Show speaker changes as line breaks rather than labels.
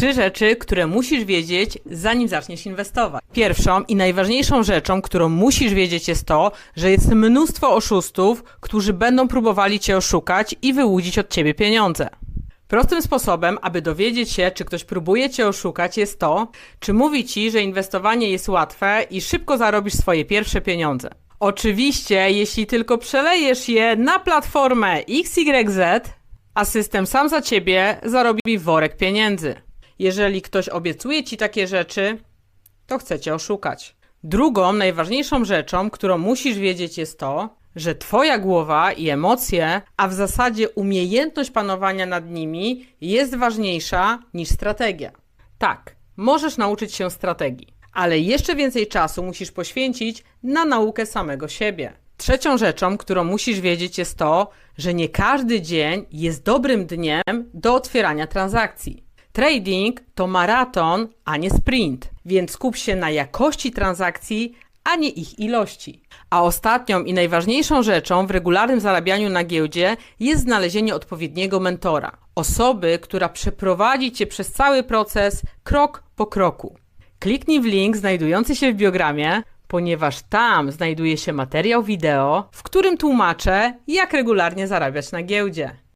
Trzy rzeczy, które musisz wiedzieć, zanim zaczniesz inwestować. Pierwszą i najważniejszą rzeczą, którą musisz wiedzieć, jest to, że jest mnóstwo oszustów, którzy będą próbowali cię oszukać i wyłudzić od ciebie pieniądze. Prostym sposobem, aby dowiedzieć się, czy ktoś próbuje cię oszukać, jest to, czy mówi ci, że inwestowanie jest łatwe i szybko zarobisz swoje pierwsze pieniądze. Oczywiście, jeśli tylko przelejesz je na platformę XYZ, a system sam za ciebie zarobi worek pieniędzy. Jeżeli ktoś obiecuje ci takie rzeczy, to chce cię oszukać. Drugą, najważniejszą rzeczą, którą musisz wiedzieć, jest to, że twoja głowa i emocje, a w zasadzie umiejętność panowania nad nimi, jest ważniejsza niż strategia. Tak, możesz nauczyć się strategii, ale jeszcze więcej czasu musisz poświęcić na naukę samego siebie. Trzecią rzeczą, którą musisz wiedzieć, jest to, że nie każdy dzień jest dobrym dniem do otwierania transakcji. Trading to maraton, a nie sprint, więc skup się na jakości transakcji, a nie ich ilości. A ostatnią i najważniejszą rzeczą w regularnym zarabianiu na giełdzie jest znalezienie odpowiedniego mentora. Osoby, która przeprowadzi cię przez cały proces krok po kroku. Kliknij w link znajdujący się w biogramie, ponieważ tam znajduje się materiał wideo, w którym tłumaczę, jak regularnie zarabiać na giełdzie.